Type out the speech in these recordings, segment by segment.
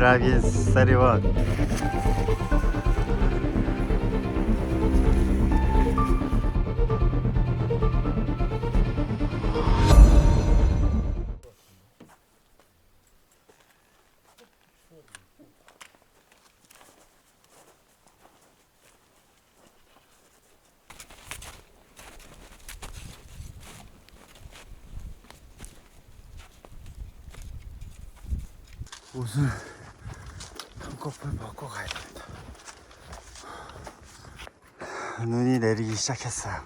driving 31 옷을 한꺼풀 벗고 가야 됩니다. 눈이 내리기 시작했어요.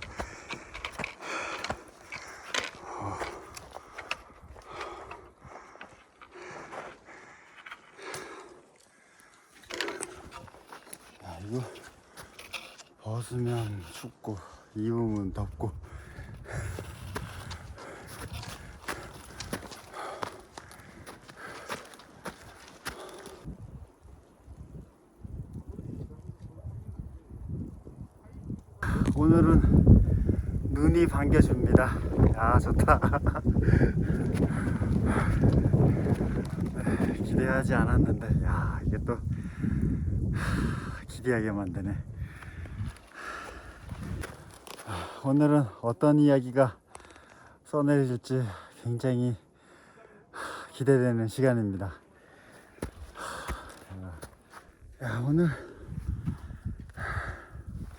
벗으면 춥고 입으면 덥고 오늘은 눈이 야 좋다. 네, 기대하지 않았는데 야 이게 또 하, 기대하게 만드네. 아, 오늘은 어떤 이야기가 써내려질지 굉장히 하, 기대되는 시간입니다. 하, 야 오늘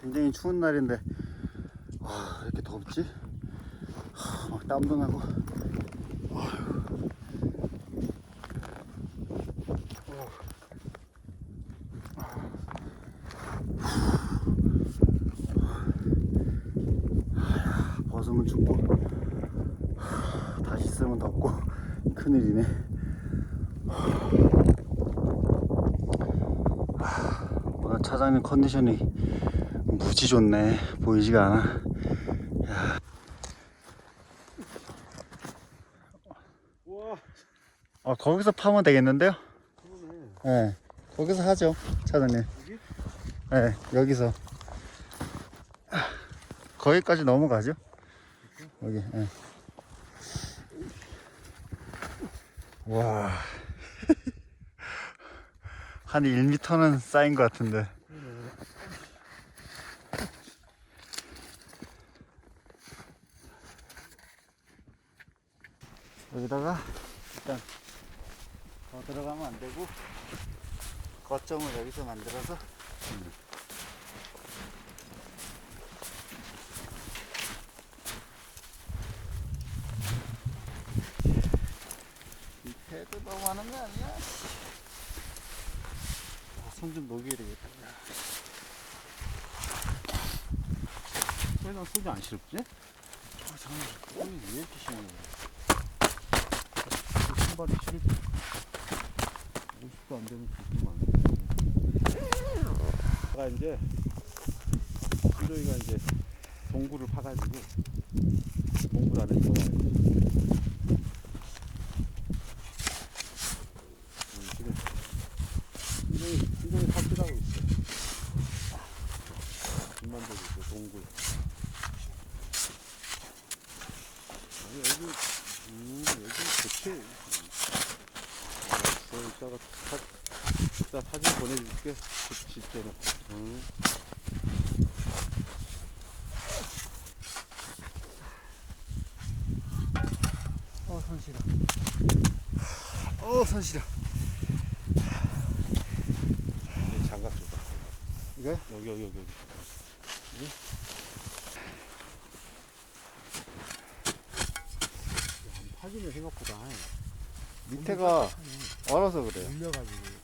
굉장히 추운 날인데 와, 왜 이렇게 덥지? 하, 벗으면 춥고. 하, 다시 쓰면 덥고. 큰일이네. 하, 오늘 차장님 컨디션이 무지 좋네. 보이지가 않아 야. 우와 어, 거기서 파면 되겠는데요? 그러네 네 거기서 하죠 차장님 여기? 네 여기서 거기까지 넘어가죠 여기 네. 와. 한 1m는 쌓인 것 같은데. 여기다가 일단 더 들어가면 안 되고 거 점을 여기서 만들어서 밑에도 너무 하는 거 아니야? 손좀 녹여야 되겠다. 왜난 소리 안 싫었지? 아, 잠깐만. 손이 왜 이렇게 심해? 신발이 싫을 때 50도 안 되는 많네 제가 이제 신조이가 이제 동굴을 파가지고 동굴 안에 들어가야 돼 음, 지금 신조이 신조이 삽질하고 있어 군만들고 있어 동굴 여기 여기 음 여기 좋지 알았어 이따가 사, 이따 사진 보내줄게 좋지 때는 응. 어, 손 시려. 어, 손 시려. 이제 장갑 줘봐 이거? 여기 여기 여기 여기 안 파지네 생각보다 밑에가 얼어서 그래요. 물려가지고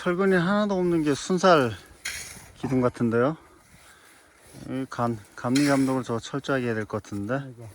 철근이 하나도 없는 게 순살 기둥 같은데요. 감리 감독을 저 철저하게 해야 될 것 같은데. 이거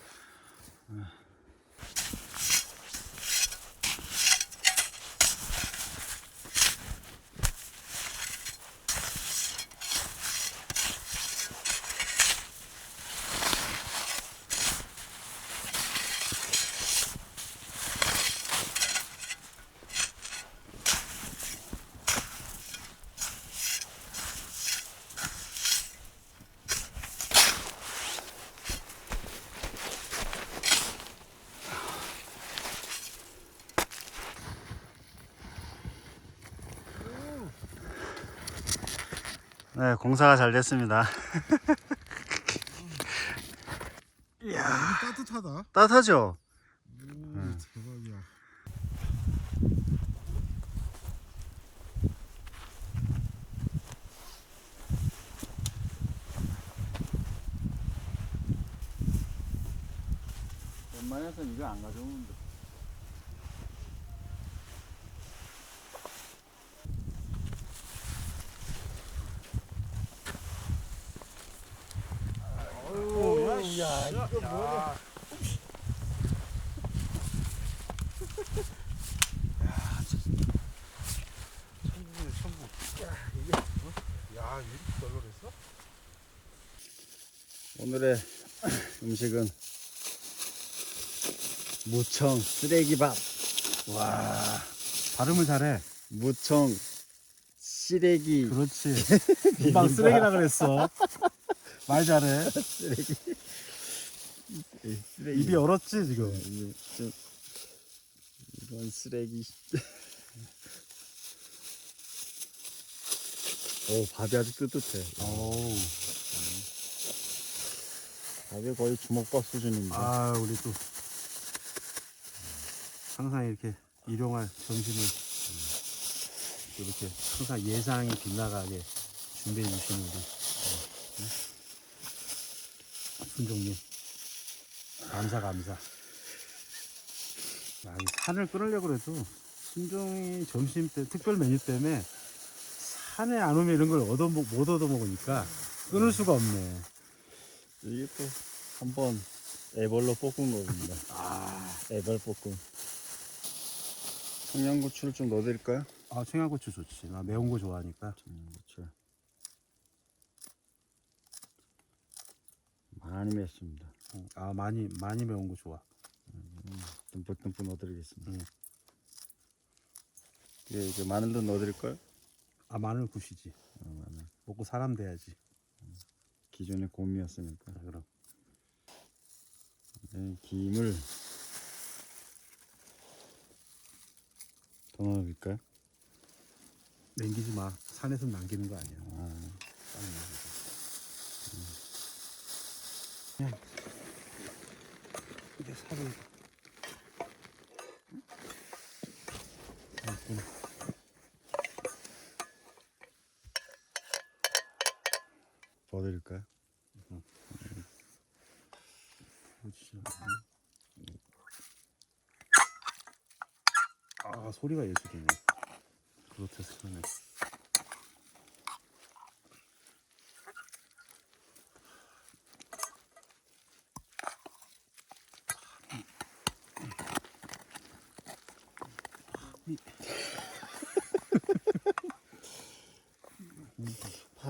네, 공사가 잘 됐습니다. 이야 아, 따뜻하다 따뜻하죠? 오 대박이야 웬만해서는 이거 안 가져오는데. 야 천국이네 천국. 야 이렇게 널널했어? 오늘의 음식은 무청 쓰레기밥. 와, 발음을 잘해. 무청 쓰레기 그렇지. 금방 쓰레기라 그랬어. 말 잘해. 쓰레기. 입이 얼었지 지금. 이거 좀- 이건 쓰레기. 오, 밥이 아주 뜨뜻해. 어우. 밥이 거의 주먹밥 수준입니다. 아 우리 또 항상 이렇게 일용할 점심을 이렇게 항상 예상이 빗나가게 준비해 주시는 우리 어, 네? 순종님 감사 감사 아, 이 산을 끊으려고 그래도 순종이 점심 때 특별 메뉴 때문에 산에 안 오면 이런 걸 얻어 먹, 못 얻어 먹으니까 끊을 수가 없네 이게 또 한번 애벌로 볶은 거입니다. 아, 애벌 볶음. 청양고추를 좀 넣어드릴까요? 아 청양고추 좋지 나 매운 거 좋아하니까 청양고추. 많이 맵습니다. 어, 아 많이 많이 매운 거 좋아. 듬뿍듬뿍 넣어드리겠습니다. 음. 예, 이제 마늘도 넣어드릴까요? 아 마늘 굿이지. 어, 마늘. 먹고 사람 돼야지. 기존의 곰이었으니까. 자, 그럼 네, 김을 더 넣어드릴까요? 남기지 마. 산에서 남기는 거 아니야. 아. 그냥 이제 살을 됐구나. 더 드릴까요? 그렇지. 아 소리가 예술이네. 그렇다스네.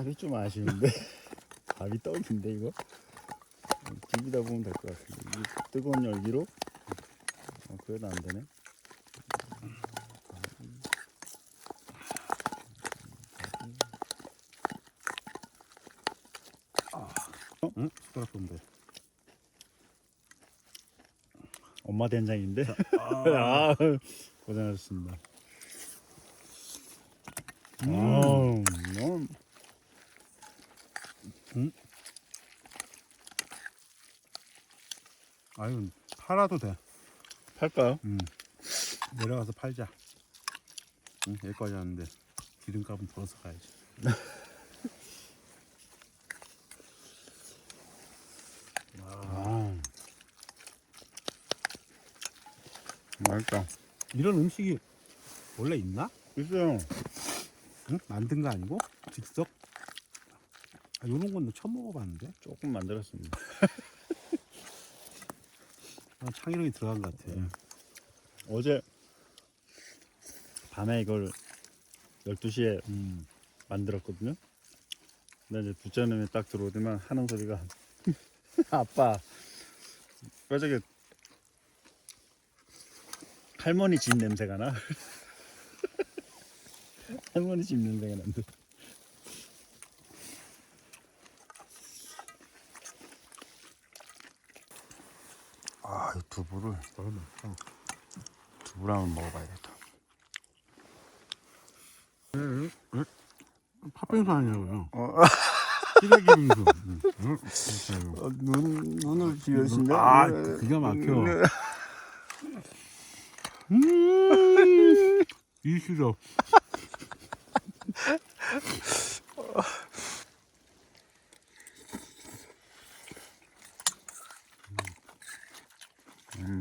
밥이 좀 아쉬운데. 밥이 떡인데 이거? 비비다 보면 될 것 같은데 뜨거운 열기로? 어, 그래도 안 되네. 응? 숟가락 좀 돼. 엄마 된장인데? 아, 고생하셨습니다. 음. 음. 아유 팔아도 돼. 팔까요? 음. 내려가서 팔자. 응, 여기까지 왔는데 기름값은 덜어서 가야지. 아. 맛있다 이런 음식이 원래 있나? 있어요 응? 만든 거 아니고? 즉석? 아, 이런 건 처음 먹어봤는데? 조금 만들었습니다 아, 창의력이 들어간 것 같아. 네. 어제 밤에 이걸 12시에 음. 만들었거든요. 근데 이제 둘째 놈이 딱 들어오더만 하는 소리가 아빠 왜 저게 할머니 집 냄새가 나? 할머니 집 냄새가 난다. 아, 이 두부를 너무 맛있어. 두부랑 한번 먹어봐야겠다. 팥빙수 아니냐고요? 어, 시래기 빙수. 응. 응. 진짜요. 어, 눈 눈을 비우신다. 아, 기가 막혀. 음, 이 싫어.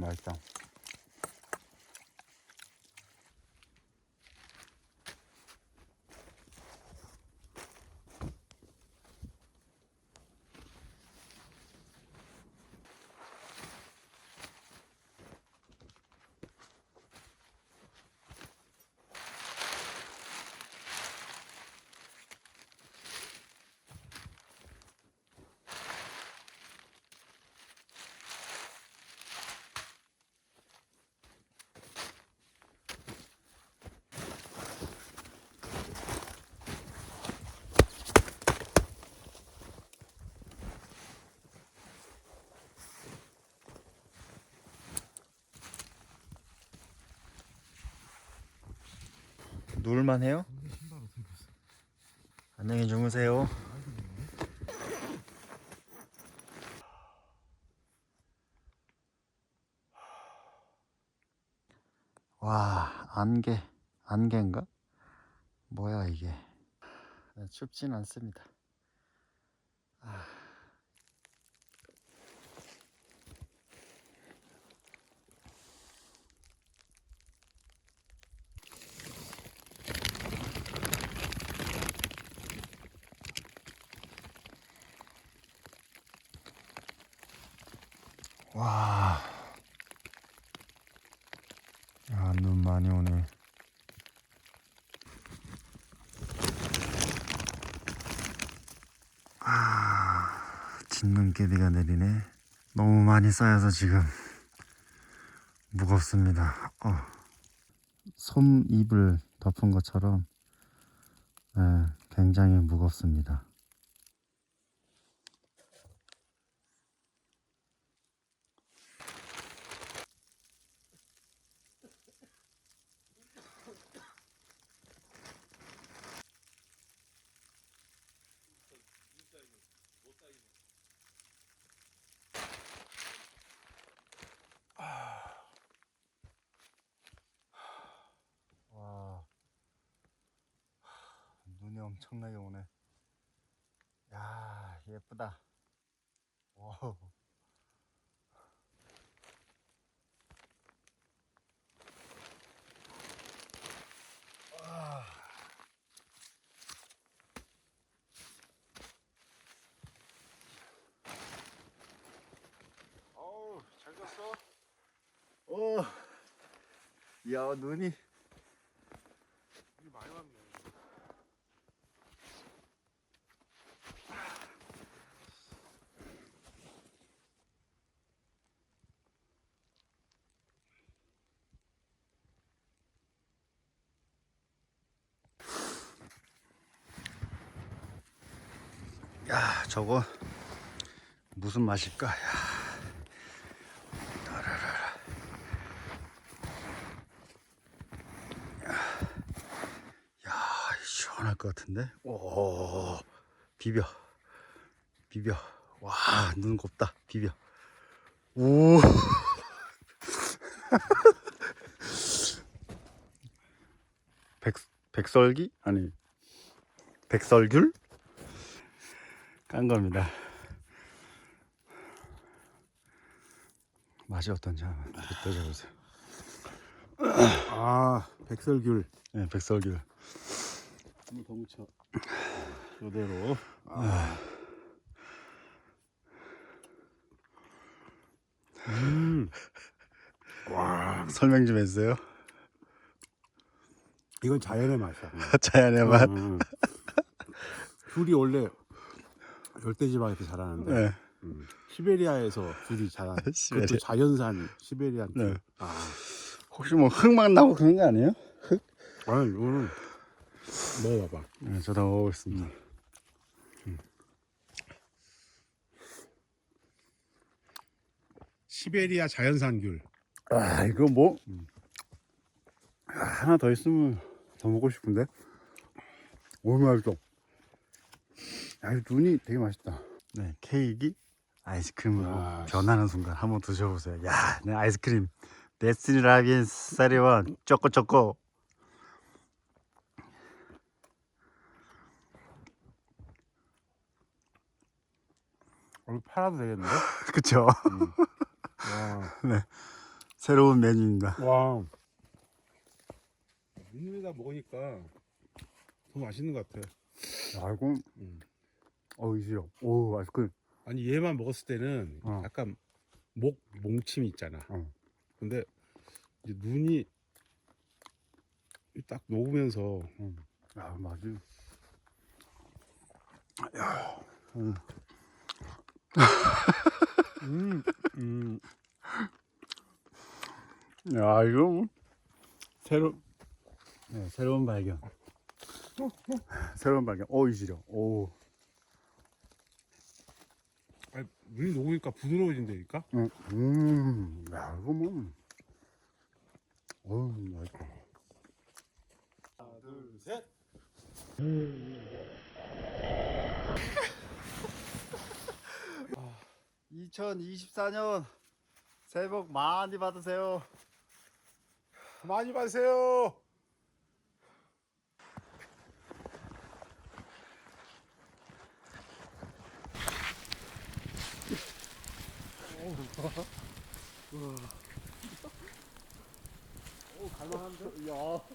음 맛있 누울만 해요? 안녕히 주무세요. 와 안개 안개인가? 뭐야 이게? 네, 춥진 않습니다. 아. 와. 야, 눈 많이 오네. 아, 진눈깨비가 내리네. 너무 많이 쌓여서 지금 무겁습니다. 어. 솜 잎을 덮은 것처럼 예, 굉장히 무겁습니다. 와 눈이 엄청나게 오네. 야 예쁘다. 와우. 어우 잘 잤어? 오. 야 눈이 이 저거 무슨 맛일까? 야. 야, 시원할 것 같은데? 오, 비벼. 비벼. 와, 눈 곱다. 비벼. 오. 백, 백설기? 아니, 백설귤? 깐 겁니다. 맛이 어떤지 한번 드셔보세요. 아, 백설귤. 네, 백설귤. 한번 더 묻혀. 이대로. 음. 와, 설명 좀 해주세요. 이건 자연의 맛이야. 자연의 맛. 음. 귤이 원래 열대지방에서 자라는데 네. 음, 시베리아에서 귤이 자라. 시베리아. 그것도 자연산 시베리안 귤. 네. 아, 혹시 뭐 흙만 나고 그런 거 아니에요? 아니 이거는 먹어봐봐. 네, 저도 먹어보겠습니다. 시베리아 자연산 귤. 아, 이거 뭐 아, 하나 더 있으면 더 먹고 싶은데. 오이 맛있어. 아, 이 눈이 되게 맛있다. 네, 케이크 아이스크림으로 아, 변하는 순간 한번 드셔보세요. 야, 내 아이스크림 베스라빈 사리원 쪼꼬 쪼꼬. 오늘 팔아도 되겠는데? 그쵸? 와. 새로운 메뉴입니다. 와. 민물에다 먹으니까 더 맛있는 것 같아. 야, 이거 음. 어우 싫어. 오, 아이스크림. 아니 얘만 먹었을 때는 어. 약간 목 몽침이 있잖아. 어. 근데 이제 눈이 딱 녹으면서 음. 야, 맞아. 야, 음. 음, 음. 야, 이거 뭐 새로 네, 새로운 발견. 새로운 발견. 오, 이 시려. 오. 아니, 눈이 녹으니까 부드러워진다니까. 음, 음, 야, 이거 뭐. 어우, 맛있다. 하나, 둘, 셋. 2024년 새해 복 많이 받으세요. 많이 마세요. 오, 갈만한데? 야.